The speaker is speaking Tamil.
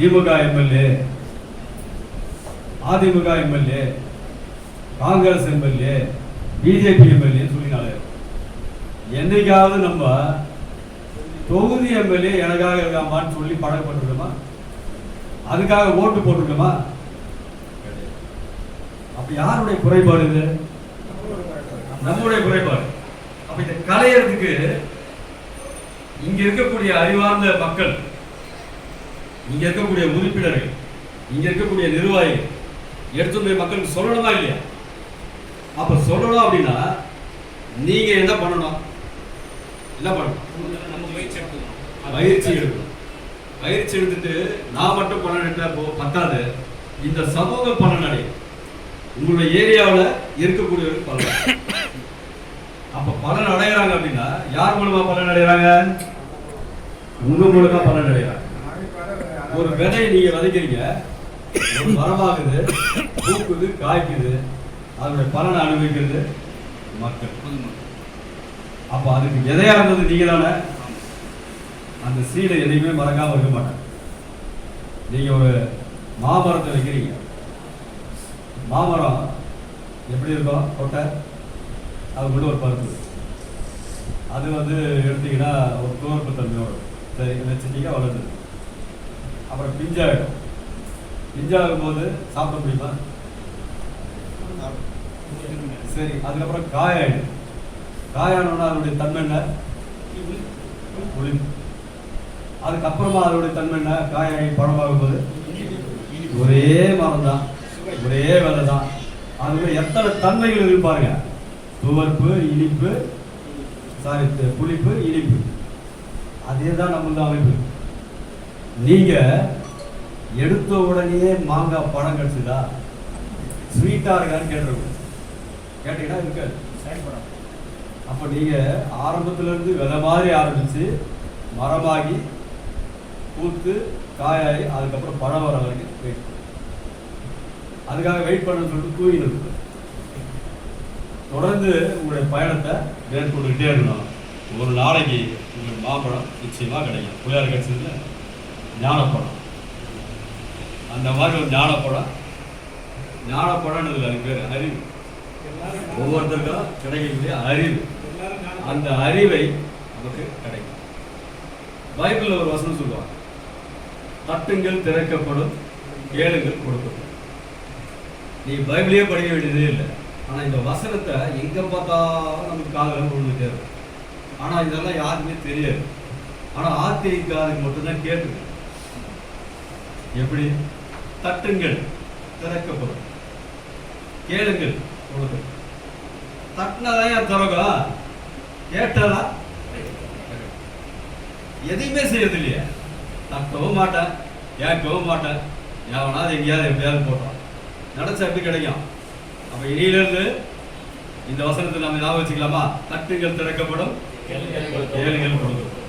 திமுக MLA AIADMK MLA Congress MLA BJP MLA சொல்லினாலே என்னைக்காவது நம்ம தொகுதி எம்எல்ஏ எனக்காக இருக்காமான்னு சொல்லி பழக்கப்பட்டிருக்கோமா அதுக்காக ஓட்டு போட்டிருக்கோமா? அப்ப யாருடைய குறைபாடு இது? நம்முடைய குறைபாடு. அப்ப இதை கலையிறதுக்கு இங்க இருக்கக்கூடிய அறிவார்ந்த மக்கள் இங்க இருக்கக்கூடிய உறுப்பினர்கள் இங்க இருக்கக்கூடிய நிர்வாகிகள் எடுத்து போய் மக்களுக்கு சொல்லணுமா இல்லையா? அப்ப சொல்லணும் அப்படின்னா நீங்க என்ன பண்ணணும்? என்ன பண்ணணும்? நம்ம முயற்சி எடுத்துக்கணும் பயிற்சி எடுக்கணும். பயிற்சி எடுத்துட்டு நான் மட்டும் பலன் பத்தாது. இந்த சமூக பலன் உங்களுடைய ஏரியாவில் இருக்கக்கூடியவர்கள் பலன். அப்போ பலன் அடைகிறாங்க அப்படின்னா யார் மூலமாக பலன் அடைகிறாங்க? உங்கள் மூலமாக பலன் அடைகிறாங்க. ஒரு விதையை நீங்க விதைக்கிறீங்க மரமாகுது பூக்குது காய்க்குது அதனுடைய பலனை அனுபவிக்கிறது மக்கள். அப்ப அதுக்கு விதையா இருந்தது நீங்க தானே அந்த சீடை எதையுமே மறக்காம இருக்க மாட்டேன். நீங்க ஒரு மாமரத்தை வைக்கிறீங்க. மாமரம் எப்படி இருக்கும்? கொட்டை? அதுக்குள்ள ஒரு பருப்பு. அது வந்து எடுத்தீங்கன்னா ஒரு துவர்ப்பு தன்மையோட. சரி வச்சுட்டீங்க வளர்ந்துருக்கு அப்புறம் பிஞ்சாயிடும் பிஞ்சாகும் போது சாப்பிட முடியுமா? சரி அதுக்கப்புறம் காயாயிடும். காயானோன்னா அதனுடைய தன்மை என்ன? புளிப்பு. அதுக்கப்புறமா அதனுடைய தன்மை என்ன? காயாகி பழமாகும் போது ஒரே மரம் தான் ஒரே விதை தான் அதுல எத்தனை தன்மைகள் இருப்பாருங்க துவர்ப்பு இனிப்பு சாரி புளிப்பு இனிப்பு. அதே தான் நம்ம அமைப்பு. நீங்க எடுத்த உடனே மாங்காய் பழம் கிடைச்சதா? ஸ்வீட்டா இருக்கான்னு கேட்டுருக்கோம். கேட்டீங்கன்னா இருக்காது அப்ப நீங்க ஆரம்பத்துல இருந்து விதை மாதிரி ஆரம்பிச்சு மரமாகி பூத்து காயாகி அதுக்கப்புறம் பழம் வர வரைக்கும் வெயிட் அதுக்காக வெயிட் பண்ண சொல்லிட்டு தூங்கிட்டு தொடர்ந்து உங்களுடைய பயணத்தை மேற்கொண்டுகிட்டே இருந்தோம் ஒரு நாளைக்கு உங்களுக்கு மாம்பழம் நிச்சயமா கிடைக்கும். புயல் கிடைச்சதுல ஞானப்படம் அந்த மாதிரி ஒரு ஞானப்படம் ஞானப்படம்னு இல்லை அது பேர் அறிவு. ஒவ்வொருத்தருக்கும் கிடைக்கக்கூடிய அறிவு. அந்த அறிவை நமக்கு கிடைக்கும். பைபிளில் ஒரு வசனம் சொல்லுவாங்க. தட்டுங்கள் திறக்கப்படும் கேளுங்கள் கொடுக்கப்படும். நீ பைபிளே படிக்க வேண்டியதே இல்லை. ஆனால் இந்த வசனத்தை எங்கே பார்த்தாலும் நமக்கு காதல விழுந்துட்டே இருக்கும். ஆனால் இதெல்லாம் யாருக்குமே தெரியாது. ஆனால் ஆத்திரிக்காதுக்கு மட்டும்தான் கேட்டு எப்படி? தட்டுங்கள் திறக்கப்படும். கேளுங்கள் கொடுக்கப்படும் தட்டினதான் திறக்கும் கேட்டதா எதையுமே செய்யறது இல்லையா தட்டவும் மாட்டேன் கேட்கவும் மாட்டேன் எவனாவது எங்கேயாவது எப்படியாவது போட்டான். நினைச்சா எப்படி கிடைக்கும்? அப்ப இனியிலிருந்து இந்த வசனத்தை நம்ம ஞாபகம் வச்சுக்கலாமா? தட்டுங்கள் திறக்கப்படும். கேளுங்கள் கொடுக்கப்படும்